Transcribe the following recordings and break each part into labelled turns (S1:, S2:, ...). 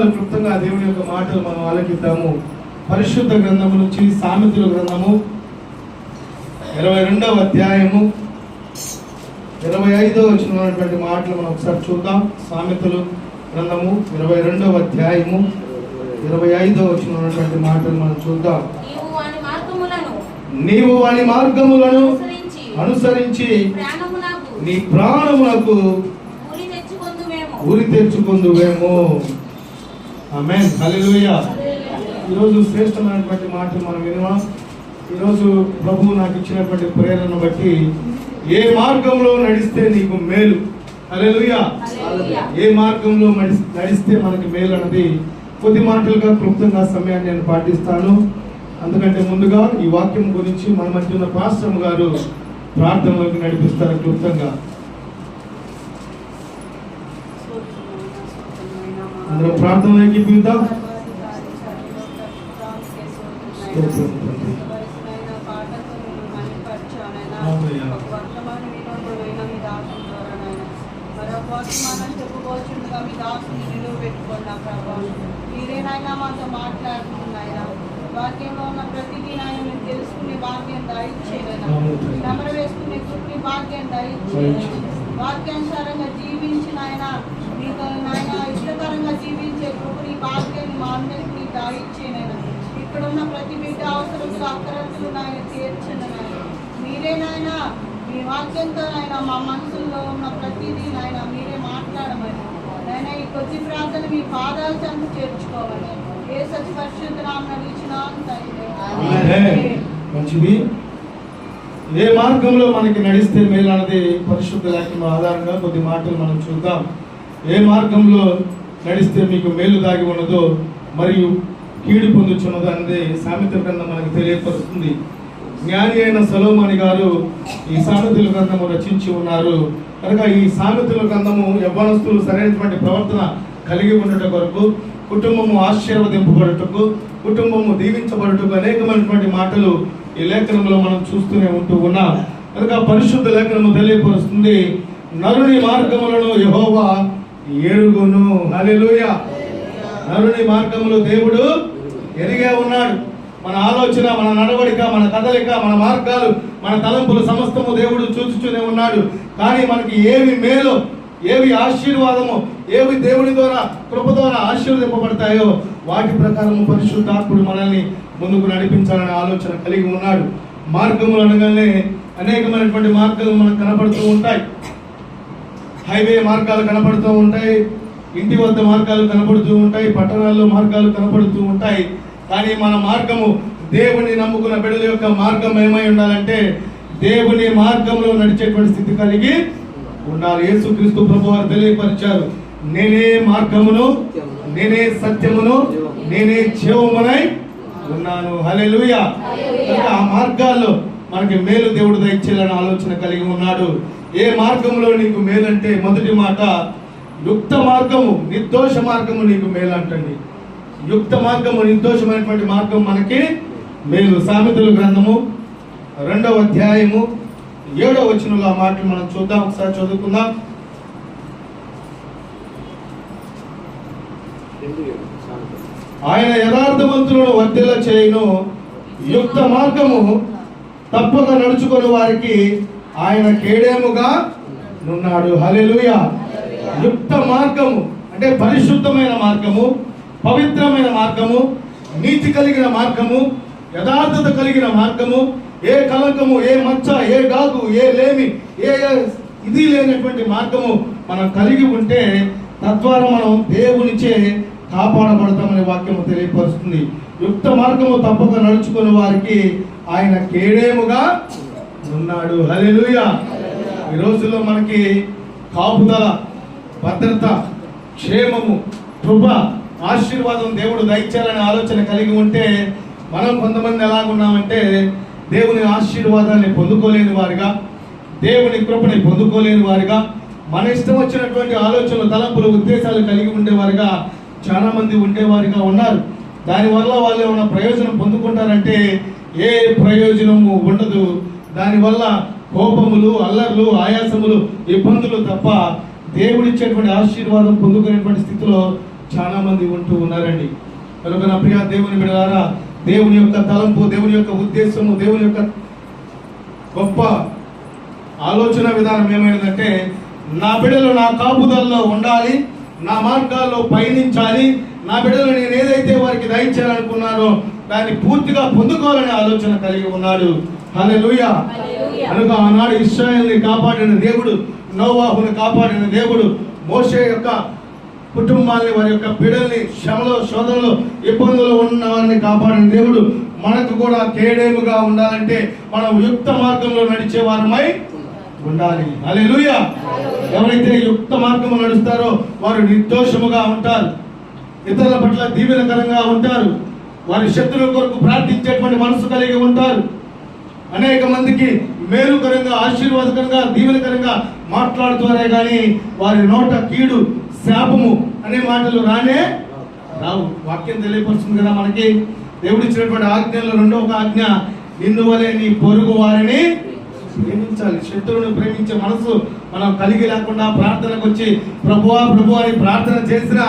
S1: క్లుప్తంగా దేవుని యొక్క మాటలు మనం ఆలకిద్దాము. పరిశుద్ధ గ్రంథము నుంచి సామెతల గ్రంథము ఇరవై రెండవ అధ్యాయము. ఇరవై ఐదో వచ్చినటువంటి మాటలు మనం ఒకసారి చూద్దాం. సామెతలు గ్రంథము ఇరవై రెండవ అధ్యాయము. ఇరవై ఐదో వచ్చినటువంటి మాటలు మనం చూద్దాం.
S2: నీవు వాని మార్గములను అనుసరించి ప్రాణమునకు
S1: నీ ప్రాణములకు
S2: ఉరి తెచ్చుకొందుమేమో
S1: ఊరి తెచ్చుకుందువేమో. ఆమెన్ హల్లెలూయా ఈరోజు శ్రేష్టమైనటువంటి మాటలు మనం వినమా. ఈరోజు ప్రభువు నాకు ఇచ్చినటువంటి ప్రేరణను బట్టి ఏ మార్గంలో నడిస్తే నీకు మేలు? హల్లెలూయా. ఏ మార్గంలో నడిస్- నడిస్తే మనకి మేలు అన్నది కొద్ది మాటలుగా క్లుప్తంగా సమయాన్ని నేను పాటిస్తాను. అందుకంటే ముందుగా ఈ వాక్యం గురించి మన మధ్య ఉన్న పాస్టమ్ గారు ప్రార్థనలోకి నడిపిస్తారు క్లుప్తంగా. అందరం ప్రార్థనలోకి పిలుద్దాం
S3: మీరేనైనా మాతో మాట్లాడుతున్నాయినా వాక్యంలో ఉన్న ప్రతిదీ నాయన మేము తెలుసుకునే భాగ్యం దయచేయనైనా నెమర వేసుకునే కృపని భాగ్యం దయచేయనైనా వాక్యానుసారంగా జీవించిన ఆయన నాయన ఇష్టకరంగా జీవించే కృపని భాగ్యాన్ని దాయిచ్చేనైనా. ఇక్కడ ఉన్న ప్రతి బిడ్డ అవసరములు అక్కరతులు నాయన తీర్చను నాయన మీరే నాయన మీ వాక్యంతో నాయన మా మనసుల్లో ఉన్న ప్రతిదీ నాయన మీరే మాట్లాడమని. నాయన ఈ కొద్ది ప్రార్థన మీ పాదాల చెంత చేర్చుకోవాలి ఏ సచి పరిశుద్ధ నామం ఇచ్చిన
S1: మంచిది. ఏ మార్గంలో మనకి నడిస్తే మేలన్నది పరిశుద్ధ ఆధారంగా కొద్ది మాటలు మనం చూద్దాం. ఏ మార్గంలో నడిస్తే మీకు మేలు దాగి ఉన్నదో మరియు కీడు పొందుచున్నదో అనేది సామెత గ్రంథం మనకు తెలియపరుస్తుంది. జ్ఞాని అయిన సలోమాని గారు ఈ సామెతల గ్రంథము రచించి ఉన్నారు. కనుక ఈ సామెతల గ్రంథము యవ్వనస్తులు సరైనటువంటి ప్రవర్తన కలిగి ఉండట కొరకు కుటుంబము ఆశీర్వదింపబడుటకు కుటుంబము దీవించబడుటకు అనేకమైనటువంటి మాటలు ఈ లేఖనంలో మనం చూస్తూనే ఉంటూ ఉన్నాం. కనుక పరిశుద్ధ లేఖనము తెలియపరుస్తుంది. నరుని మార్గములను యహోవా ఏరుగును హల్లెలూయా. నరుని మార్గములు దేవుడు ఎరిగే ఉన్నాడు. మన ఆలోచన మన నడవడిక మన కదలిక మన మార్గాలు మన తలంపులు సమస్తము దేవుడు చూచుచునే ఉన్నాడు. కానీ మనకి ఏవి మేలు ఏవి ఆశీర్వాదము ఏవి దేవుడి ద్వారా కృప ద్వారా ఆశీర్వదింపబడతాయో వాటి ప్రకారము పరిశుద్ధాత్ముడు మనల్ని ముందుకు నడిపించాలనే ఆలోచన కలిగి ఉన్నాడు. మార్గములు అనగానే అనేకమైనటువంటి మార్గాలు మనకు కనపడుతూ ఉంటాయి. హైవే మార్గాలు కనపడుతూ ఉంటాయి ఇంటి వద్ద మార్గాలు కనపడుతూ ఉంటాయి పట్టణాల్లో మార్గాలు కనపడుతూ ఉంటాయి. కానీ మన మార్గము దేవుని నమ్ముకున్న బిడ్డల యొక్క మార్గం ఏమై ఉండాలంటే దేవుని మార్గంలో నడిచేటువంటి స్థితి కలిగి ఉండాలి. యేసుక్రీస్తు ప్రభు వారు తెలియపరిచారు. నేనే మార్గమును నేనే సత్యమును నేనే జీవమునై ఉన్నాను. హల్లెలూయా. ఆ మార్గాల్లో మనకి మేలు దేవుడు దయచేయాలని ఆలోచన కలిగి ఉన్నాడు. ఏ మార్గంలో నీకు మేలంటే మొదటి మాట యుక్త మార్గము నిర్దోష మార్గము నీకు మేలు అంటండి యుక్త మార్గము నిర్దోషమైనటువంటి మార్గం మనకి మేలు. సామెతల గ్రంథము రెండవ అధ్యాయము ఏడవ వచనంలో ఆ మాటలు మనం చూద్దాం ఒకసారి చదువుకుందాం. ఆయన యథార్థవంతులను వర్తిల్ల చేయను యుక్త మార్గము తప్పక నడుచుకొని వారికి ఆయన కేడేముగా నున్నాడు. హలెలుయ యుక్త మార్గము అంటే పరిశుద్ధమైన మార్గము పవిత్రమైన మార్గము నీతి కలిగిన మార్గము యథార్థత కలిగిన మార్గము ఏ కలకము ఏ మచ్చ ఏ గాకు ఏ లేమి ఏ ఇది లేనటువంటి మార్గము మనం కలిగి ఉంటే తద్వారా మనం దేవునిచే కాపాడబడతామనే వాక్యము తెలియపరుస్తుంది. యుక్త మార్గము తప్పక నడుచుకుని వారికి ఆయన కేడేముగా ఉన్నాడు. హల్లెలూయా. ఈ రోజుల్లో మనకి కాపుదల భద్రత క్షేమము కృప ఆశీర్వాదం దేవుడు దయచేయాలనే ఆలోచన కలిగి ఉంటే మనం కొంతమంది ఎలాగున్నామంటే దేవుని ఆశీర్వాదాన్ని పొందుకోలేని వారిగా దేవుని కృపని పొందుకోలేని వారిగా మన ఇష్టం వచ్చినటువంటి ఆలోచనలు తలంపులు ఉద్దేశాలు కలిగి ఉండేవారుగా చాలా మంది ఉండేవారుగా ఉన్నారు. దానివల్ల వాళ్ళు ఏమైనా ప్రయోజనం పొందుకుంటారంటే ఏ ప్రయోజనము ఉండదు. దానివల్ల కోపములు అల్లర్లు ఆయాసములు ఇబ్బందులు తప్ప దేవుడిచ్చేటువంటి ఆశీర్వాదం పొందుకునేటువంటి స్థితిలో చాలా మంది ఉంటూ ఉన్నారండి. కనుక నా ప్రియ దేవుని బిడలారా దేవుని యొక్క తలంపు దేవుని యొక్క ఉద్దేశము దేవుని యొక్క గొప్ప ఆలోచన విధానం ఏమైందంటే నా బిడ్డలు నా కాపుదల్లో ఉండాలి నా మార్గాల్లో పయనించాలి నా బిడ్డలు నేను ఏదైతే వారికి దయచేయాలనుకున్నానో దాన్ని పూర్తిగా పొందుకోవాలనే ఆలోచన కలిగి ఉన్నాడు. కనుక ఆనాడు ఇస్రాయల్ని కాపాడిన దేవుడు నోవాహుని కాపాడిన దేవుడు మోషే యొక్క కుటుంబాన్ని వారి యొక్క బిడల్ని శ్రమలో శోధనలో ఇబ్బందులు ఉన్న వారిని కాపాడిన దేవుడు మనకు కూడా కేడేముగా ఉండాలంటే మనం యుక్త మార్గంలో నడిచే వారమై ఉండాలి. హల్లెలూయా. ఎవరైతే యుక్త మార్గము నడుస్తారో వారు నిర్దోషముగా ఉంటారు. ఇతరుల పట్ల దీవెనకరంగా ఉంటారు. వారి శత్రువుల కొరకు ప్రార్థించేటువంటి మనసు కలిగి ఉంటారు. అనేక మందికి మేలుకరంగా ఆశీర్వాదకరంగా దీవెనకరంగా మాట్లాడుతున్నారే కానీ వారి నోట కీడు శాపము అనే మాటలు రానే రావు. వాక్యం తెలియపరుస్తుంది కదా మనకి. దేవుడు ఇచ్చినటువంటి ఆజ్ఞల్లో రెండో ఒక ఆజ్ఞ నిన్ను వలె నీ పొరుగు వారిని ప్రేమించాలి. శత్రువుని ప్రేమించే మనసు మనం కలిగి లేకుండా ప్రార్థనకు వచ్చి ప్రభువా ప్రభు అని ప్రార్థన చేసిన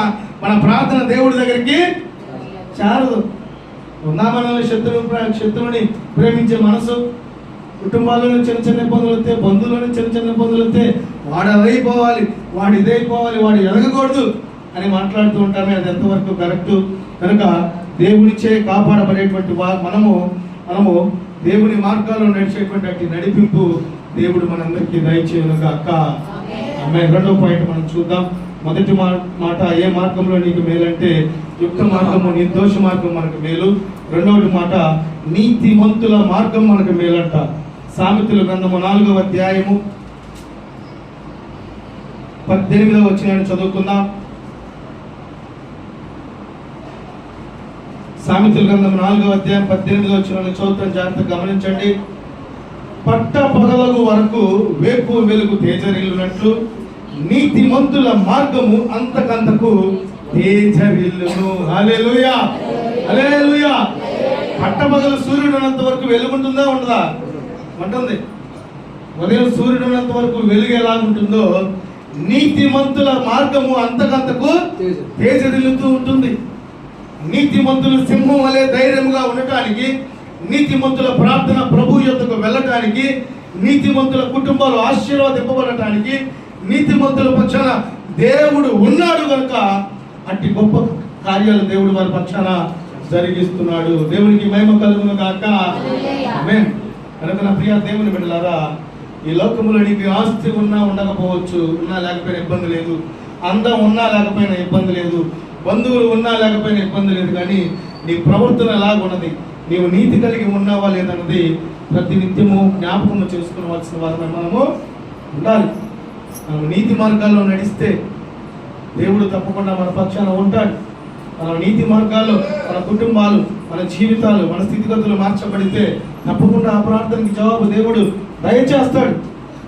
S1: మన ప్రార్థన దేవుడి దగ్గరికి చాలదు. ఉన్నా మనల్ని శత్రువు శత్రువుని ప్రేమించే మనసు కుటుంబాలను చిన్న చిన్న ఇబ్బందులు వస్తే బంధువులను చిన్న చిన్న ఇబ్బందులు వస్తే వాడు అదైపోవాలి వాడు ఇదైపోవాలి వాడు ఎదగకూడదు అని మాట్లాడుతూ ఉంటామే. అది ఎంతవరకు కరెక్ట్ కనుక దేవునిచే కాపాడబడేటువంటి వా మనము మనము దేవుని మార్గాల్లో నడిచేటువంటి నడిపింపు దేవుడు మనందరికీ దయచేయను అక్క ఆమె రెండో పాయింట్ మనం చూద్దాం. మొదటి మాట ఏ మార్గంలో నీకు మేలంటే యుక్త మార్గము నిర్దోష మార్గం మనకు మేలు. రెండవది మాట నీతిమంతుల మార్గం మనకు మేలంట. సామెతల గ్రంథము నాలుగవ అధ్యాయము పద్దెనిమిదవ వచ్చినాయని చదువుకుందాం. సామెతల గ్రంథం నాలుగవ అధ్యాయం పద్దెనిమిదవ వచ్చిన చదువుతాం జాగ్రత్తగా గమనించండి. పట్ట పగలగు వరకు వేపు వెలుగు తేజరిల్లునట్లు నీతిమంతుల మార్గము అంతకంతకు తేజవిల్లును. హల్లెలూయా. హల్లెలూయా. పట్టపగలు సూర్యుడు ఉన్నంత వరకు వెలుగుంటుందా ఉండదా? ఉంటుంది. ఉదయం సూర్యుడు ఉన్నంత వరకు వెలుగు ఎలా ఉంటుందో నీతిమంతుల మార్గము అంతకంతకు తేజరిల్లుతూ ఉంటుంది. నీతిమంతులు సింహం వలె ధైర్యంగా ఉండటానికి నీతిమంతుల ప్రార్థన ప్రభు యొక్కకు వెళ్ళటానికి నీతిమంతుల కుటుంబాలు ఆశీర్వాదింపబడటానికి నీతిమంతుల పక్షాన దేవుడు ఉన్నాడు కనుక అట్టి గొప్ప కార్యాలు దేవుడు వారి పక్షాన జరిగిస్తున్నాడు. దేవునికి మహిమ కలుగును ఆమేన్. కనుక నా ప్రియ దేవుని బిడ్డలారా ఈ లోకంలో నీకు ఆస్తి ఉన్నా ఉండకపోవచ్చు ఉన్నా లేకపోయినా ఇబ్బంది లేదు. అందం ఉన్నా లేకపోయినా ఇబ్బంది లేదు. బంధువులు ఉన్నా లేకపోయినా ఇబ్బంది లేదు కానీ నీ ప్రవర్తన ఎలాగున్నది? నీవు నీతి కలిగి ఉన్నావా లేదన్నది ప్రతి నిత్యము జ్ఞాపకము చేసుకోవాల్సిన వారమే మనము ఉండాలి. మనం నీతి మార్గాల్లో నడిస్తే దేవుడు తప్పకుండా మన పక్షాన ఉంటాడు. మన నీతి మార్గాల్లో మన కుటుంబాలు మన జీవితాలు మన స్థితిగతులు మార్చబడితే తప్పకుండా ఆ ప్రార్థనకి జవాబు దేవుడు దయచేస్తాడు.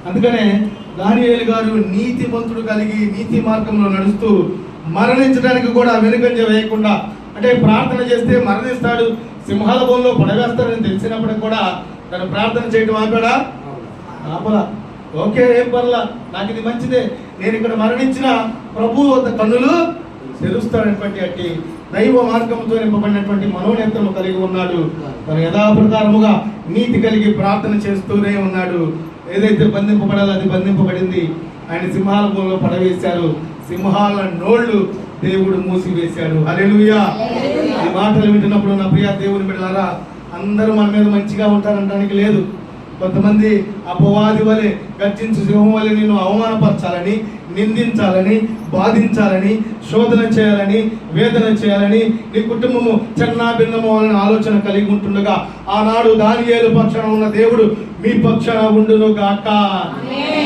S1: అందుకనే దానియేలు గారు నీతి మంతుడు కలిగి నీతి మార్గంలో నడుస్తూ మరణించడానికి కూడా వెనుకంజ వేయకుండా అంటే ప్రార్థన చేస్తే మరణిస్తాడు సింహాల బోన్లో పడవేస్తాడని తెలిసినప్పటికి కూడా తను ప్రార్థన చేయడం ఆపాడా? ఆపలా. ఓకే ఏం పర్లా? నాకు ఇది మంచిదే. నేను ఇక్కడ మరణించిన ప్రభు వద్ద కన్నులు తెరుస్తాడటువంటి అట్టి దైవ మార్గంతో నింపబడినటువంటి మనోనేత్రము కలిగి ఉన్నాడు. తను యథాప్రకారముగా నీతి కలిగి ప్రార్థన చేస్తూనే ఉన్నాడు. ఏదైతే బంధింపబడాలో అది బంధింపబడింది. ఆయన సింహాల భూమిలో పడవేశారు. సింహాల నోళ్ళు దేవుడు మూసివేశాడు. హల్లెలూయా. ఈ మాటలు వింటున్నప్పుడు నా ప్రియ దేవుని బిడ్డలారా అందరూ మన మీద మంచిగా ఉంటారనడానికి లేదు. కొంతమంది అపవాది వలె గర్జించు సింహం వలె నిన్ను అవమానపరచాలని నిందించాలని బాధించాలని శోధన చేయాలని వేదన చేయాలని నీ కుటుంబము చిన్నాభిన్నము అనే ఆలోచన కలిగి ఉంటుండగా ఆనాడు దానియేలు పక్షాన ఉన్న దేవుడు మీ పక్షాన ఉండును గాక.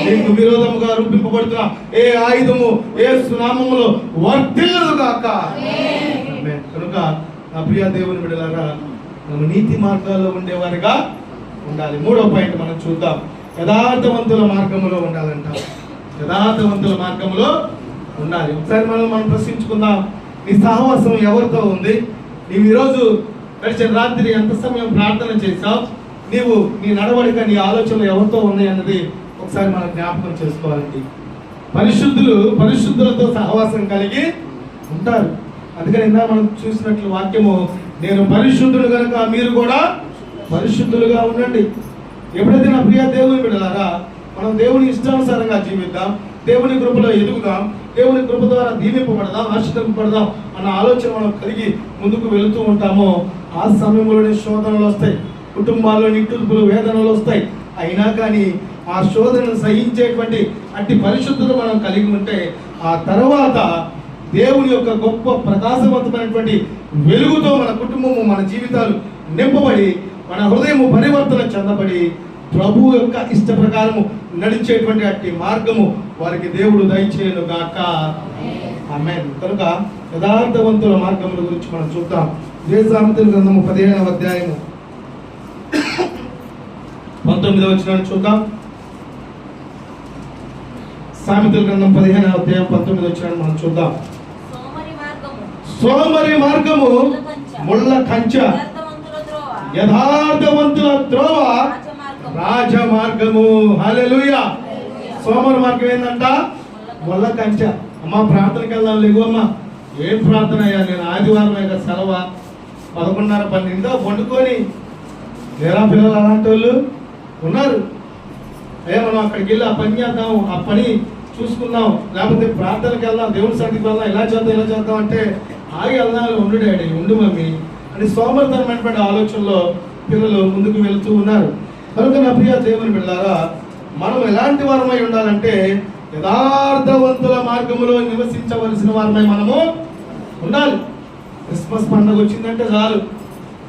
S1: నీకు విరోధముగా రూపింపబడుతున్న ఏ ఆయుధము ఏ సునామములో వర్ధిల్లును గాక. కనుక నా ప్రియ దేవుని మనం నీతి మార్గాల్లో ఉండేవారిగా ఉండాలి. మూడో పాయింట్ మనం చూద్దాం. యథార్థవంతుల మార్గంలో ఉండాలంట. యథార్థవంతుల మార్గంలో ఉండాలి. ఒకసారి మనం మనం ప్రశ్నించుకుందాం. నీ సహవాసం ఎవరితో ఉంది? నీవు ఈరోజు గడిచిన రాత్రి ఎంత సమయం ప్రార్థన చేశావు? నీవు నీ నడవడిక నీ ఆలోచనలు ఎవరితో ఉన్నాయి అన్నది ఒకసారి మనం జ్ఞాపకం చేసుకోవాలండి. పరిశుద్ధులు పరిశుద్ధులతో సహవాసం కలిగి ఉంటారు. అందుకని ఇందా మనం చూసినట్లు వాక్యము నేను పరిశుద్ధుడు కనుక మీరు కూడా పరిశుద్ధులుగా ఉండండి. ఎప్పుడైతే నా ప్రియ దేవుని బిడ్డలారా మనం దేవుని ఇష్టానుసారంగా జీవిద్దాం దేవుని కృపలో ఎదుగుదాం దేవుని కృప ద్వారా దీవింపబడదాం ఆశ్రదింపబడదాం అన్న ఆలోచన మనం కలిగి ముందుకు వెళుతూ ఉంటామో ఆ సమయంలోనే శోధనలు వస్తాయి కుటుంబాల్లో నిట్టుపులు వేదనలు వస్తాయి. అయినా కానీ ఆ శోధనను సహించేటువంటి అట్టి పరిశుద్ధత మనం కలిగి ఉంటే ఆ తర్వాత దేవుని యొక్క గొప్ప ప్రకాశవంతమైనటువంటి వెలుగుతో మన కుటుంబము మన జీవితాలు నింపబడి మన హృదయము పరివర్తన చెందబడి ప్రభు యొక్క ఇష్ట ప్రకారము నడిచేటువంటి అట్టి మార్గము వారికి దేవుడు దయచేయను గాక. ఆమెన్. కనుక యథార్థవంతుల మార్గముల గురించి మనం చూద్దాం. దేశాంతుల గ్రంథము పదిహేనవ అధ్యాయము. పంతొమ్మిదవ వచ్చిన చూద్దాం. సామెతల గ్రంథం పదిహేనవ అధ్యాయం పంతొమ్మిది వచ్చిన మనం చూద్దాం.
S2: సోమరి మార్గము.
S1: సోమరి మార్గము ముళ్ళ కంచ.
S2: యథార్థవంతుల త్రోవ రాజమార్గము.
S1: రాజ మార్గము హల్లెలూయా. సోమరి మార్గం ఏంటంట ముళ్ళ కంచ. అమ్మా ప్రార్థనకి వెళ్దాం లేవమ్మా ఏం ప్రార్థన అయ్యా? నేను ఆదివారం యొక్క సెలవ పదకొండున్నర పన్నెండుగా వండుకొని లేరా పిల్లలు అలాంటి వాళ్ళు? ఉన్నారు. అయ్యా మనం అక్కడికి వెళ్ళి ఆ పని చేద్దాం ఆ పని చూసుకుందాం. లేకపోతే ప్రార్థనకి వెళ్దాం దేవుని సన్నిధికి వెళ్దాం ఇలా చేద్దాం ఇలా చేద్దాం అంటే ఆగి వెళ్దాం ఉండు డాడీ ఉండు మమ్మీ. అని సోమరితనమైనటువంటి ఆలోచనలో పిల్లలు ముందుకు వెళుతూ ఉన్నారు. కనుక నా ప్రియ దేవుని బిడ్డారా మనం ఎలాంటి వారమై ఉండాలంటే యథార్థవంతుల మార్గంలో నివసించవలసిన వారమై మనము ఉండాలి. క్రిస్మస్ పండుగ వచ్చిందంటే చాలు.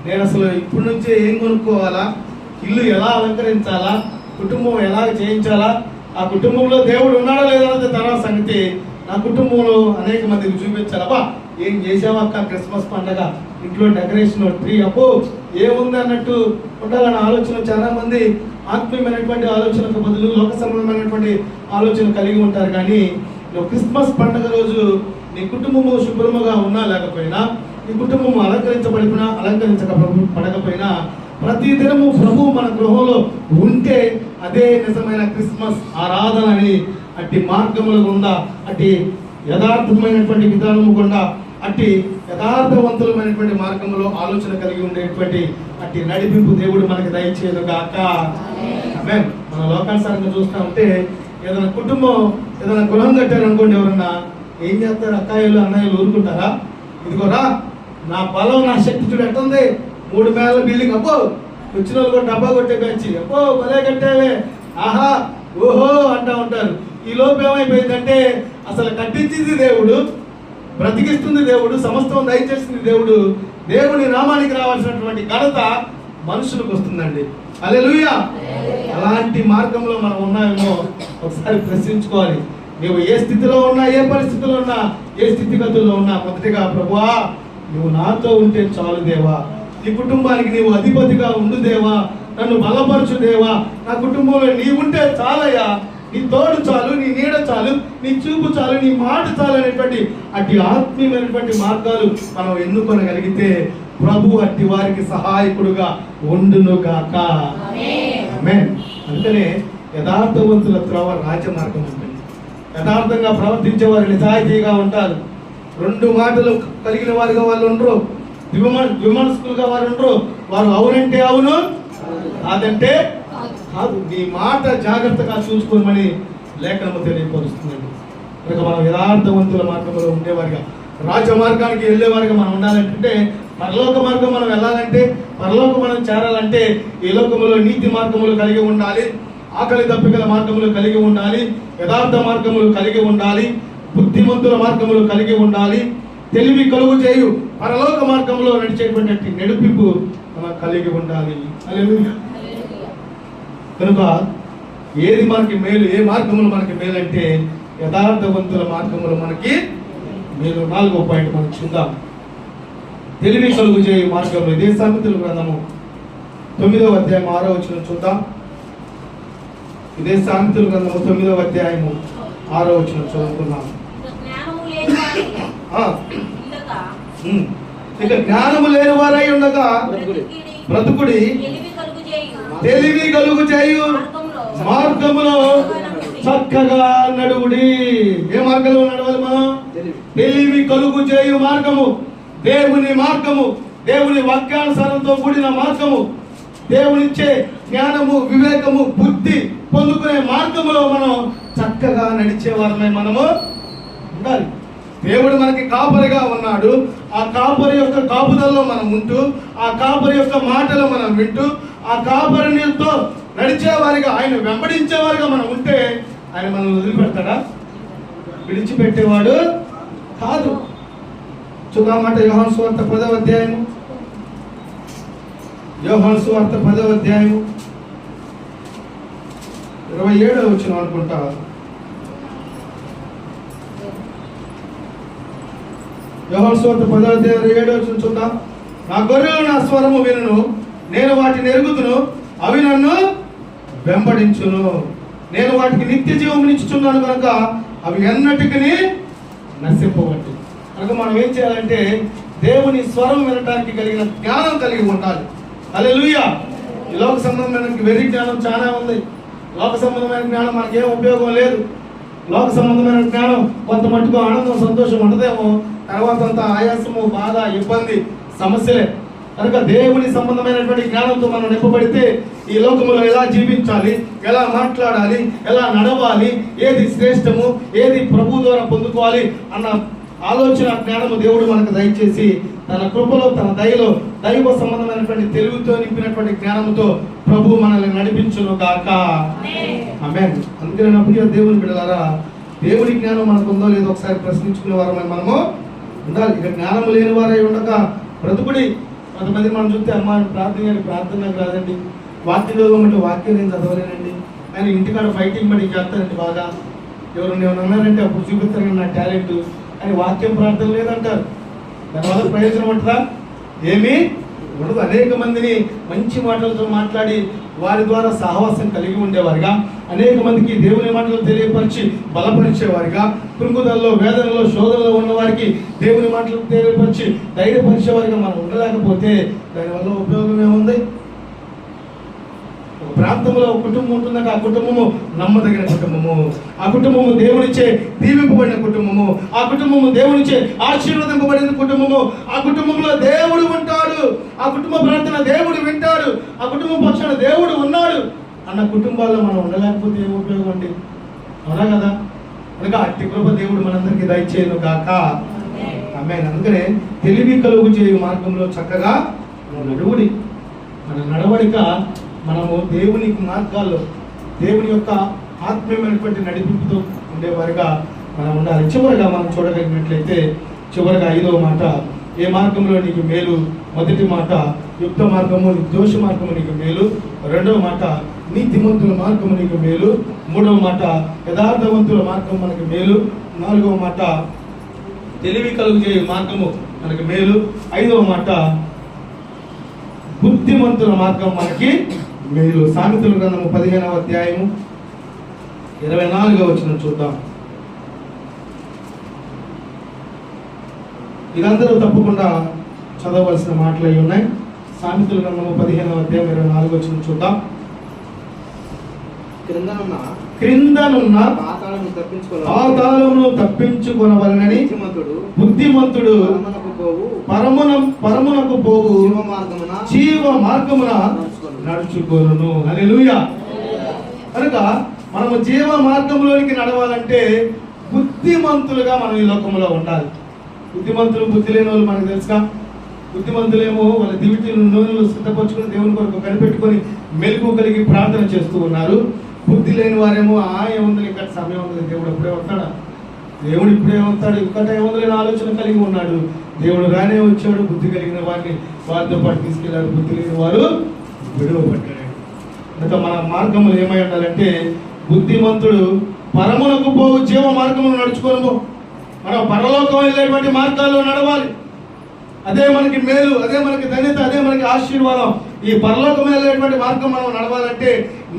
S1: నేను అసలు ఇప్పటి నుంచే ఏం కొనుక్కోవాలా? ఇల్లు ఎలా అలంకరించాలా? కుటుంబం ఎలా చేయించాలా? ఆ కుటుంబంలో దేవుడు ఉన్నాడా లేదా తర్వాత సంగతి. నా కుటుంబంలో అనేక మందికి చూపించాలబ్బా ఏం చేసావా అక్క క్రిస్మస్ పండగ? ఇంట్లో డెకరేషన్ ట్రీ అబ్బో ఏముంది అన్నట్టు ఉండాలన్న ఆలోచన చాలా మంది ఆత్మీయమైనటువంటి ఆలోచనకు బదులు లోక సంబంధమైనటువంటి ఆలోచన కలిగి ఉంటారు. కానీ క్రిస్మస్ పండగ రోజు నీ కుటుంబము శుభ్రముగా ఉన్నా లేకపోయినా నీ కుటుంబము అలంకరించబడినా అలంకరించక పడకపోయినా ప్రతి దినము ప్రభు మన గృహంలో ఉంటే అదే నిజమైన క్రిస్మస్ ఆరాధన అని అట్టి మార్గముల గుండా అట్టి యథార్థమైనటువంటి విధానము గుండా అట్టి యథార్థవంతులమైనటువంటి మార్గంలో ఆలోచన కలిగి ఉండేటువంటి అట్టి నడిపింపు దేవుడు మనకి దయచేయదు కాక మన లోకానుసారంగా చూస్తా ఉంటే ఏదైనా కుటుంబం ఏదైనా గృహం కట్టారనుకోండి ఎవరన్నా ఏం చేస్తారు? అక్కాయిలు అన్నయ్యలు ఊరుకుంటారా? ఇదిగోరా నా బలం నా శక్తి చూడు ఎట్టుంది మూడు మేళ బిల్డింగ్ అబ్బో! వచ్చిన వాళ్ళు కూడా డబ్బా కొట్టే బ్యాచి. అబ్బో భలే కట్టావే. ఆహా ఓహో అంటా ఉంటారు. ఈ లోపు ఏమైపోయిందంటే అసలు కట్టించింది దేవుడు. బ్రతికిస్తుంది దేవుడు సమస్తం దయచేస్తుంది దేవుడు. దేవుని నామానికి రావాల్సినటువంటి ఘనత మనుషులకు వస్తుందండి. అలెలుయా అలాంటి మార్గంలో మనం ఉన్నామేమో ఒకసారి ప్రశ్నించుకోవాలి. నువ్వు ఏ స్థితిలో ఉన్నా ఏ పరిస్థితిలో ఉన్నా ఏ స్థితిగతుల్లో ఉన్నా మొదటిగా ప్రభువా నువ్వు నాతో ఉంటే చాలు దేవా. నీ కుటుంబానికి నీవు అధిపతిగా ఉండు దేవా. నన్ను బలపరచు దేవా. నా కుటుంబంలో నీ ఉంటే చాలయ్యా. నీ తోడు చాలు నీ నీడ చాలు నీ చూపు చాలు నీ మాట చాలు అనేటువంటి అట్టి ఆత్మీయమైనటువంటి మార్గాలు మనం ఎన్నుకొనగలిగితే ప్రభు అట్టి వారికి సహాయకుడుగా ఉండును గాక. అందుకనే యథార్థవంతుల త్రోవ రాజమార్గం ఉంటుంది. యథార్థంగా ప్రవర్తించే వారు నిజాయితీగా ఉంటారు. రెండు మాటలు కలిగిన వారిగా వాళ్ళు ఉండరు. విమ విమర్శకులుగా వారు ఉండరు. వారు అవునంటే అవును కాదంటే కాదు నీ మాట జాగ్రత్తగా చూసుకోమని లేఖనము తెలియపరుస్తుందండి కనుక మనం యథార్థవంతుల మార్గంలో ఉండేవారిగా రాజ మార్గానికి వెళ్ళేవారిగా మనం ఉండాలంటే పరలోక మార్గం మనం వెళ్ళాలంటే పరలోక మనం చేరాలంటే ఈ లోకములో నీతి మార్గములు కలిగి ఉండాలి ఆకలి దప్పికల మార్గములు కలిగి ఉండాలి యథార్థ మార్గములు కలిగి ఉండాలి బుద్ధిమంతుల మార్గములు కలిగి ఉండాలి తెలివి కలుగు చేయు పరలోక మార్గంలో నడిచేటువంటి నడిపింపు మనం కలిగి ఉండాలి. హల్లెలూయా. కనుక ఏది మనకి మేలు ఏ మార్గములు మనకి మేలు అంటే యథార్థవంతుల మార్గములు మనకి మేలు. నాలుగో పాయింట్ మనం చూద్దాం. తెలివి కలుగు చేయు మార్గంలో. ఇదే సామెతల గ్రంథము. తొమ్మిదవ అధ్యాయం ఆరో వచ్చిన చూద్దాం. ఇదే సామెతల గ్రంథము తొమ్మిదవ అధ్యాయము ఆరో వచ్చిన చదువుకుందాం.
S2: ఇక జ్ఞానము లేని వారి
S1: ఉండగా
S2: బ్రతుకుడి తెలివి కలుగు చేయు.
S1: మార్గములో చక్కగా నడువుడి. ఏ మార్గంలో నడవాలి మనం? తెలివి కలుగు చేయు మార్గము. దేవుని మార్గము. దేవుని వాక్యానుసారంతో కూడిన మార్గము. దేవునిచ్చే జ్ఞానము వివేకము బుద్ధి పొందుకునే మార్గములో మనం చక్కగా నడిచే వారమే మనము ఉండాలి. దేవుడు మనకి కాపరిగా ఉన్నాడు. ఆ కాపరి యొక్క కాపుదల్లో మనం ఉంటూ ఆ కాపరి యొక్క మాటలు మనం వింటూ ఆ కాపరితో నడిచేవారిగా ఆయన వెంబడించేవారిగా మనం ఉంటే ఆయన మనల్ని వదిలిపెడతాడా? విడిచిపెట్టేవాడు కాదు. చూద్దామంటే యోహన్ సువార్త పదవ అధ్యాయము. యోహన్ సువార్త పదవ అధ్యాయము. ఇరవై ఏడో వచ్చిన అనుకుంటా. యోహన్ సువార్త పదవ అధ్యాయం ఇరవై ఏడవ వచ్చిన చూద్దాం. నా గొర్రెలు నా స్వరము వినను. నేను వాటిని ఎరుగుతును అవి నన్ను వెంబడించును. నేను వాటికి నిత్య జీవమునిచ్చుచున్నాను కనుక అవి ఎన్నటికి నశింపబట్టి కనుక మనం ఏం చేయాలంటే దేవుని స్వరం వినడానికి కలిగిన జ్ఞానం కలిగి ఉండాలి. అలే ఈ లోక సంబంధమైన వెర్రి జ్ఞానం చాలా ఉంది. లోక సంబంధమైన జ్ఞానం మనకేం ఉపయోగం లేదు. లోక సంబంధమైన జ్ఞానం కొంత మట్టుకు ఆనందం సంతోషం ఉండదేమో. తర్వాత అంతా ఆయాసము బాధ ఇబ్బంది సమస్యలే. కనుక దేవుని సంబంధమైనటువంటి జ్ఞానంతో మనం నింపబడితే ఈ లోకంలో ఎలా జీవించాలి ఎలా మాట్లాడాలి ఎలా నడవాలి ఏది శ్రేష్టము ఏది ప్రభు ద్వారా పొందుకోవాలి అన్న ఆలోచన జ్ఞానము దేవుడు మనకు దయచేసి తన కృపలో తన దయలో దైవ సంబంధమైనటువంటి తెలివితో నింపినటువంటి జ్ఞానముతో ప్రభు మనల్ని నడిపించును గాక. ఆమేన్ అందుకనే నా ప్రియ దేవుని బిడ్డలారా దేవుని జ్ఞానం మనకు ఉందో లేదో ఒకసారి ప్రశ్నించుకునే వారమై మనము ఉండాలి. ఇక జ్ఞానం లేని వారై ఉండక బ్రతుకుడి కొంతమంది మనం చూస్తే అమ్మ ప్రార్థన చేయండి, ప్రార్థన నాకు రాదండి. వాక్యం చదవమంటే వాక్యం నేను చదవలేనండి. ఆయన ఇంటికాడ ఫైటింగ్ పడి చేస్తానండి బాగా. ఎవరు నేను అన్నారంటే అప్పుడు చూపిస్తాను నా టాలెంట్ అని వాక్యం ప్రార్థన లేదంటారు. దానివల్ల ప్రయోజనం ఉంటుందా? ఏమీ ఉండదు. అనేక మందిని మంచి మాటలతో మాట్లాడి వారి ద్వారా సహవాసం కలిగి ఉండేవారుగా. అనేక మందికి దేవుని మాటలు తెలియపరిచి బలపరిచేవారుగా కృంగుదల్లో వేదనలో శోధనలో ఉన్నవారికి దేవుని మాటలు తెలియపరిచి ధైర్యపరిచేవారిగా మనం ఉండలేకపోతే దానివల్ల ఉపయోగం ఏముంది? ప్రాంతంలో ఒక కుటుంబం ఉంటుందంటే ఆ కుటుంబము నమ్మదగిన కుటుంబము. ఆ కుటుంబము దేవునిచే దీవింపబడిన కుటుంబము. ఆ కుటుంబము దేవునిచే ఆశీర్వదింపబడిన కుటుంబము. ఆ కుటుంబంలో దేవుడు ఉంటాడు. ఆ కుటుంబ ప్రార్థన దేవుడు వింటాడు. ఆ కుటుంబ పక్షాన దేవుడు ఉన్నాడు. అన్న కుటుంబాల్లో మనం ఉండలేకపోతే ఏం ఉపయోగం అండి? అవునా కదా? కనుక అట్టి కృప దేవుడు మనందరికీ దయచేయను కాక ఆమె అందుకనే తెలివి కలుగు చేయు మార్గంలో చక్కగా నడువుడి. మన నడవడిక మనము దేవుని మార్గాల్లో దేవుని యొక్క ఆత్మీయమైనటువంటి నడిపింపుతో ఉండేవారుగా మనం ఉండాలి. చివరిగా మనం చూడగలిగినట్లయితే చివరిగా ఐదవ మాట ఏ మార్గంలో నీకు మేలు? మొదటి మాట యుక్త మార్గము దోష మార్గము నీకు మేలు. రెండవ మాట నీతిమంతుల మార్గము నీకు మేలు. మూడవ మాట యథార్థవంతుల మార్గం మనకి మేలు. నాలుగవ మాట తెలివి కలుగు మార్గము మనకి మేలు. ఐదవ మాట బుద్ధిమంతుల మార్గం మనకి మేలు సామెతల గ్రంథము పదిహేనవ అధ్యాయము ఇరవై నాలుగవ వచ్చిన చూద్దాం. ఇదందరూ తప్పకుండా చదవలసిన మాటలు అయి ఉన్నాయి. సామెతల గ్రంథము పదిహేనవ అధ్యాయం ఇరవై నాలుగు వచ్చిన చూద్దాం.
S4: క్రిందనున్న
S1: క్రిందనున్న
S4: పాతాళము తప్పించుకోవాలి
S1: పాతాళమును తప్పించుకొనవలనని
S4: నీతిమంతుడు
S1: బుద్ధిమంతుడు
S4: పరమునకు పోవు
S1: పరమున పరమునకు పోవు
S4: జీవ మార్గమున
S1: జీవ మార్గమున నడుచుకోను హల్లెలూయా. కనుక మనము జీవ మార్గంలోనికి నడవాలంటే బుద్ధిమంతులుగా మనం ఈ లోకంలో ఉండాలి. బుద్ధిమంతులు బుద్ధి లేని వాళ్ళు మనకు తెలుసుగా బుద్ధిమంతులేమో వాళ్ళ దివిటీలు నూనెలు సిద్ధపరచుకుని దేవుని కొరకు కనిపెట్టుకొని మెలకు కలిగి ప్రార్థన చేస్తూ ఉన్నారు. బుద్ధి లేని వారేమో ఆ ఏముంది ఇక్కడ సమయం ఉంది దేవుడు ఎప్పుడే వస్తాడా? దేవుడు ఇప్పుడే వస్తాడు ఇక్కడ ఏముంది లేని ఆలోచన కలిగి ఉన్నాడు. దేవుడు రానే వచ్చాడు బుద్ధి కలిగిన వారిని వారితో పాటు తీసుకెళ్ళారు బుద్ధి లేని వారు విడువబడ్డాడు. కనుక మన మార్గములు ఏమై ఉండాలంటే బుద్ధిమంతుడు పరమునకు పోవు జీవ మార్గమును నడుచుకోను మనం పరలోకం వెళ్ళేటువంటి మార్గాల్లో నడవాలి. అదే మనకి మేలు అదే మనకి ధన్యత అదే మనకి ఆశీర్వాదం. ఈ పరలోకం వెళ్ళేటువంటి మార్గం మనం నడవాలంటే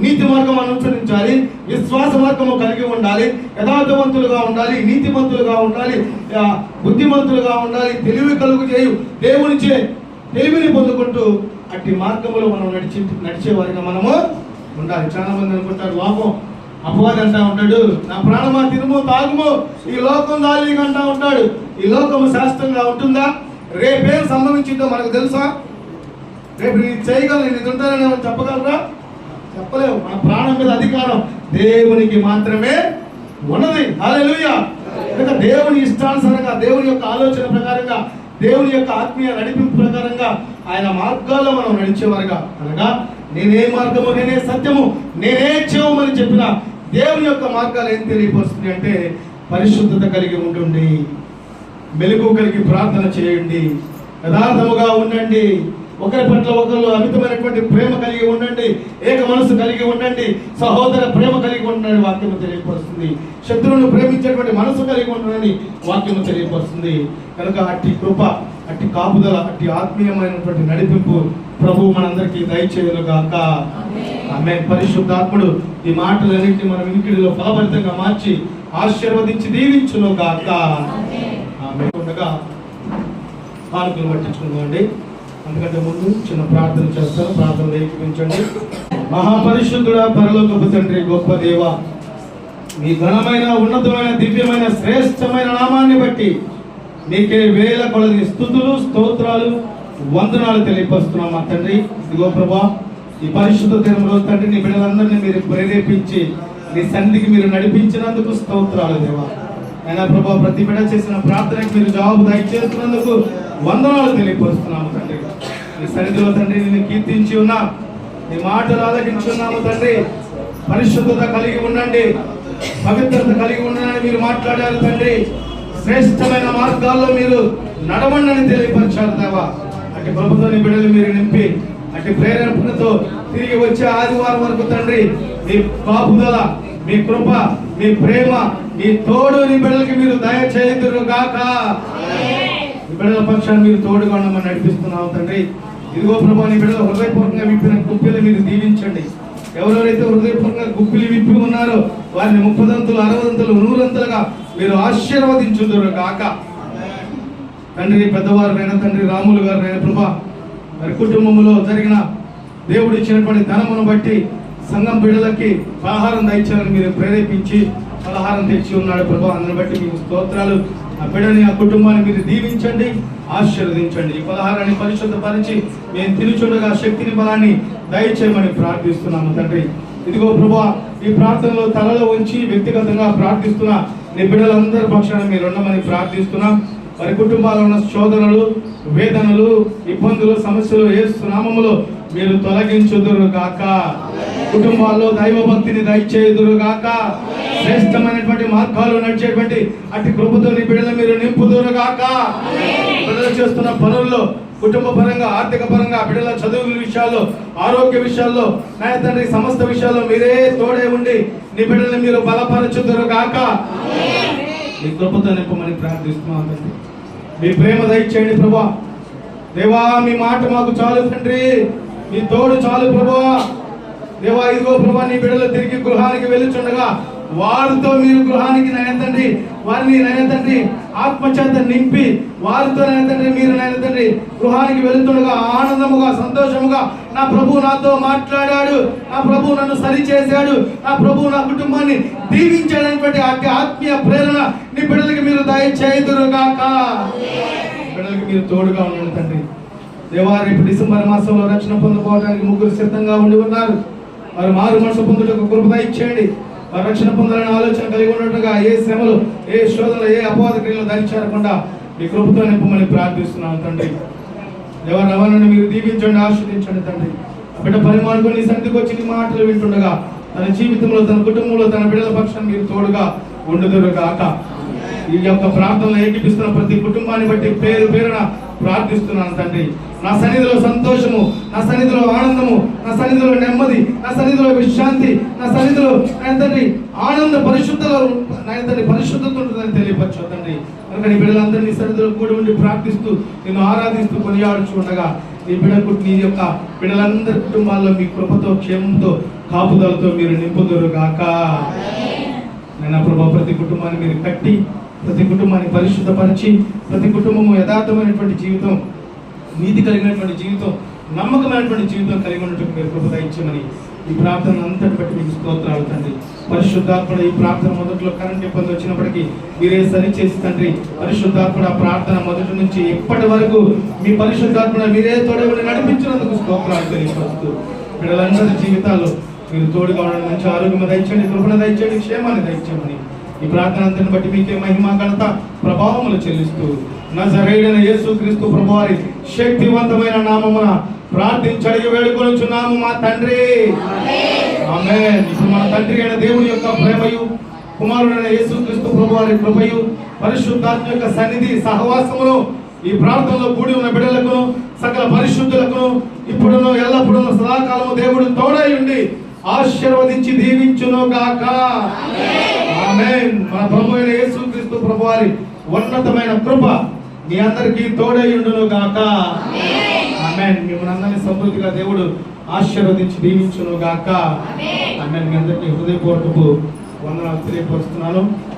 S1: నీతి మార్గం అనుసరించాలి విశ్వాస మార్గము కలిగి ఉండాలి యథార్థవంతులుగా ఉండాలి నీతిమంతులుగా ఉండాలి బుద్ధిమంతులుగా ఉండాలి తెలివి కలుగు చేయు దేవునిచే తెలివిని పొందుకుంటూ అట్టి మార్గంలో మనం నడిచి నడిచేవారిగా మనము ఉండాలి. చాలా మంది అనుకుంటారు లోపం అపవాది అంటా ఉంటాడు నా ప్రాణమా తినుము తాగుము ఈ లోకం దాలి అంటా ఉంటాడు ఈ లోకము శాస్త్రంగా ఉంటుందా? రేపేం సంభవించిందో మనకు తెలుసా? రేపు నేను చేయగలను నేను ఇది ఉంటానని చెప్పగలరా? చెప్పలేము మన ప్రాణం మీద అధికారం దేవునికి మాత్రమే ఉన్నది. హల్లెలూయా. దేవుని ఇష్టానుసారంగా దేవుని యొక్క ఆలోచన ప్రకారంగా దేవుని యొక్క ఆత్మీయ నడిపింపు ప్రకారంగా ఆయన మార్గాల్లో మనం నడిచేవారుగా. అనగా నేనే మార్గము నేనే సత్యము నేనే జీవము అని చెప్పిన దేవుని యొక్క మార్గాలు ఏం తెలియపరుస్తుంది అంటే పరిశుద్ధత కలిగి ఉండండి. మెలుగు కలిగి ప్రార్థన చేయండి. యథార్థముగా ఉండండి. ఒకరి పట్ల ఒకరు అమితమైనటువంటి ప్రేమ కలిగి ఉండండి ఏక మనసు కలిగి ఉండండి సహోదర ప్రేమ కలిగి ఉండండి వాక్యము తెలియపరుస్తుంది. శత్రువును ప్రేమించేటువంటి మనసు కలిగి ఉండండి వాక్యము తెలియపరుస్తుంది. కనుక అట్టి కృప అట్టి కాపుదల అట్టి ఆత్మీయమైనటువంటి నడిపింపు ప్రభు మనందరికీ దయచేయను గాక. ఆమె పరిశుద్ధాత్ముడు ఈ మాటలన్నింటినీ మన వినికిడిలో ఫలభరితంగా మార్చి ఆశీర్వదించి దీవించును గాక. ఆమె ఉండగా కానుకలు పట్టించుకుందామండి. అందుకంటే ముందు చిన్న ప్రార్థన చేస్తాను. ప్రార్థన ఏకీపించండి మహాపరిశుద్ధుడ పరలోకపు తండ్రి గొప్ప దేవ మీ ఘనమైన ఉన్నతమైన దివ్యమైన శ్రేష్టమైన నామాన్ని బట్టి నీకే వేల కొలది స్థుతులు స్తోత్రాలు వందనాలు తెలియపరుస్తున్నాం మా తండ్రి. ఇదిగో ప్రభా ఈ పరిశుద్ధ దినంలో తండ్రి నీ బిడ్డలందరినీ మీరు ప్రేరేపించి మీ సన్నిధికి మీరు నడిపించినందుకు స్తోత్రాలు దేవా. అయినా ప్రభా ప్రతి బిడ్డ చేసిన ప్రార్థనకి మీరు జవాబు దయచేస్తున్నందుకు వందనాలు తెలియపరుస్తున్నాము తండ్రి. మీ సన్నిధిలో తండ్రి నేను కీర్తించి ఉన్నా నీ మాటలు ఆలకించున్నాము తండ్రి. పరిశుద్ధత కలిగి ఉండండి. పవిత్రత కలిగి ఉండాలని మీరు మాట్లాడారు తండ్రి. శ్రేష్టమైన మార్గాల్లో మీరు నడవండని అని తెలియపరిచారు దేవా. అటు ప్రభుత్వాన్ని బిడ్డలు మీరు నింపి అటు ప్రేరేపణతో తిరిగి వచ్చే ఆదివారం వరకు తండ్రి మీ కాపుదల మీ కృప మీ ప్రేమ మీ తోడు నీ బిడ్డలకి మీరు దయచేయుదురు గాక. ఈ బిడ్డల పక్షాన్ని మీరు తోడుగా ఉండమని నడిపిస్తున్నావు తండ్రి. ఇదిగో ప్రభా నీ బిడ్డలు హృదయపూర్వకంగా విప్పిన గుప్పిలు మీరు దీవించండి. ఎవరెవరైతే హృదయపూర్వకంగా గుప్పిలు విప్పి ఉన్నారో వారిని ముప్పదంతులు అరవదంతులు నూరంతులుగా మీరు ఆశీర్వదించుదురు గాక. తండ్రి పెద్దవారు తండ్రి రాములు గారు నైనా ప్రభా మరి కుటుంబంలో జరిగిన దేవుడు ఇచ్చినటువంటి ధనమును బట్టి సంఘం బిడ్డలకి పలహారం దయచాలని మీరు ప్రేరేపించి పలహారం తెచ్చి ఉన్నాడు ప్రభావ అందుని బట్టి మీకు స్తోత్రాలు. ఆ బిడ్డని ఆ కుటుంబాన్ని మీరు దీవించండి ఆశీర్వదించండి. ఈ పలహారాన్ని పరిశుద్ధపరిచి మేము తినుచుండగా శక్తిని బలాన్ని దయచేయమని ప్రార్థిస్తున్నాము తండ్రి. ఇదిగో ప్రభా ఈ ప్రార్థనలో తలలో ఉంచి వ్యక్తిగతంగా ప్రార్థిస్తున్న నీ బిడ్డలందరి పక్షాన మీరు ఉండమని ప్రార్థిస్తున్నాం. వారి కుటుంబాల్లో ఉన్న శోధనలు వేదనలు ఇబ్బందులు సమస్యలు ఏ నామములో మీరు తొలగించుదురు కాక కుటుంబాల్లో దైవ భక్తిని దయచేదురుగాక శ్రేష్టమైనటువంటి మార్గాలు నడిచేటువంటి అటు కృపతో నీ బిడ్డలు మీరు నింపుదురుగాక. బిడ్డలు చేస్తున్న పనుల్లో కుటుంబ పరంగా ఆర్థిక పరంగా బిడ్డల చదువుల విషయాల్లో ఆరోగ్య విషయాల్లో నాయ తండ్రి సమస్త విషయాల్లో మీరే తోడే ఉండి నీ బిడ్డలు మీరు బలపరచుదురుగాక. మీ కృపతో నింపమని ప్రార్థిస్తున్నాం తండ్రి మీ ప్రేమ దయచేయండి ప్రభా. దేవా మీ మాట మాకు చాలు తండ్రి. మీ తోడు చాలు ప్రభా. దేవా ఇదిగో ప్రభా నీ బిడ్డలు తిరిగి గృహానికి వెళ్ళుచుండగా వారితో మీరు గృహానికి నయతండి వారిని నయతండి ఆత్మచేత నింపి వారితో నయతండి మీరు నయతండి గృహానికి వెళుతుండగా ఆనందముగా సంతోషముగా నా ప్రభు నాతో మాట్లాడాడు. నా ప్రభు నన్ను సరి చేశాడు నా ప్రభు నా కుటుంబాన్ని దీవించాడనేటువంటి ఆత్మీయ ప్రేరణ నీ బిడ్డలకి మీరు దయచేయుదురు గాక బిడ్డలకి మీరు తోడుగా ఉండండి తండ్రి. దేవా రేపు డిసెంబర్ మాసంలో రక్షణ పొందుకోవడానికి ముగ్గురు సిద్ధంగా ఉండి ఉన్నారు. వారు మారు మనసు పొందుటకు కృపద ఇచ్చేయండి. వారు రక్షణ పొందాలని ఆలోచన కలిగి ఉన్నట్టుగా ఏ శ్రమలు ఏ శోధనలు ఏ అపవాద క్రియలు దరిచేరకుండా మీ కృపతో నింపమని ప్రార్థిస్తున్నాను తండ్రి. ఎవరి రవాణాను మీరు దీవించండి ఆస్వాదించండి తండ్రి. బిడ్డ పరిమాణంలో నీ సన్నిధికి వచ్చి నీ మాటలు వింటుండగా తన జీవితంలో తన కుటుంబంలో తన బిడ్డల పక్షాన్ని మీరు తోడుగా ఉండదురు కాక ఈ యొక్క ప్రార్థనలు ఏకీపిస్తున్న ప్రతి కుటుంబాన్ని బట్టి పేరు పేరున ప్రార్థిస్తున్నాను తండ్రి. నా సన్నిధిలో సంతోషము నా సన్నిధిలో ఆనందము నా సన్నిధిలో నెమ్మది నా సన్నిధిలో విశ్రాంతి నా సన్నిధిలో నా తండ్రి ఆనంద పరిశుద్ధలో నా తండ్రి పరిశుద్ధత ఉంటుందని తెలియపరచు తండ్రి. కనుక నీ బిడ్డలందరినీ సన్నిధిలో కూడి ఉండి ప్రార్థిస్తూ నేను ఆరాధిస్తూ కొనియాడుచు ఉండగా నీ బిడ్డకు నీ యొక్క బిడ్డలందరి కుటుంబాల్లో మీ కృపతో క్షేమంతో కాపుదలతో మీరు నింపుదురు గాక నేను ప్రభా ప్రతి కుటుంబాన్ని మీరు కట్టి ప్రతి కుటుంబాన్ని పరిశుద్ధపరిచి ప్రతి కుటుంబము యథార్థమైనటువంటి జీవితం నీతి కలిగినటువంటి జీవితం నమ్మకమైనటువంటి జీవితం కలిగి ఉన్నట్టు మీరు కృప ఈ ప్రార్థన అంతటి బట్టి మీకు స్తోత్రాలు తండ్రి. పరిశుద్ధాత్మడ ఈ ప్రార్థన మొదట్లో కరెంట్ ఇబ్బంది వచ్చినప్పటికీ మీరే సరి చేసి తండ్రి పరిశుద్ధాత్మడ ప్రార్థన మొదటి నుంచి ఇప్పటి వరకు మీ పరిశుద్ధాత్మడ మీరే తోడేవుని నడిపించినందుకు స్తోత్రాలు తెలియపరుస్తూ పిల్లలందరి జీవితాల్లో మీరు తోడుగా ఉండడం మంచి ఆరోగ్యం దయచేయండి కృపణ దయచేయండి క్షేమాన్ని దయచేయమని ఈ ప్రార్థన అంతని బట్టి మీకే మహిమ ఘనత ప్రభావములు చెల్లిస్తూ నజరేడైన యేసు క్రీస్తు ప్రభువారి శక్తివంతమైన నామమున ప్రార్థించడిగి వేడుకొనుచున్నాము మా తండ్రి. ఆమేన్. ఇప్పుడు తండ్రి అయిన దేవుని యొక్క ప్రేమయు కుమారుడైన యేసు క్రీస్తు ప్రభువారి కృపయు పరిశుద్ధాత్మ యొక్క సన్నిధి సహవాసమును ఈ ప్రాంతంలో కూడి ఉన్న బిడ్డలకు సకల పరిశుద్ధులకు ఇప్పుడును ఎల్లప్పుడును సదాకాలము దేవుడు తోడై ఉండి ఆశీర్వదించి దీవించును గాక. ఆమేన్. మన ప్రభు అయిన యేసుక్రీస్తు ప్రభువారి ఉన్నతమైన కృప మీ అందరికీ తోడైయుండును గాక. ఆమేన్. మిమ్మల్ని అందరినీ సమృద్ధిగా దేవుడు ఆశీర్వదించి దీవించును గాక. ఆమేన్. మీ అందరికీ హృదయపూర్వకపు వందనాలు తెలియపరుస్తున్నాను.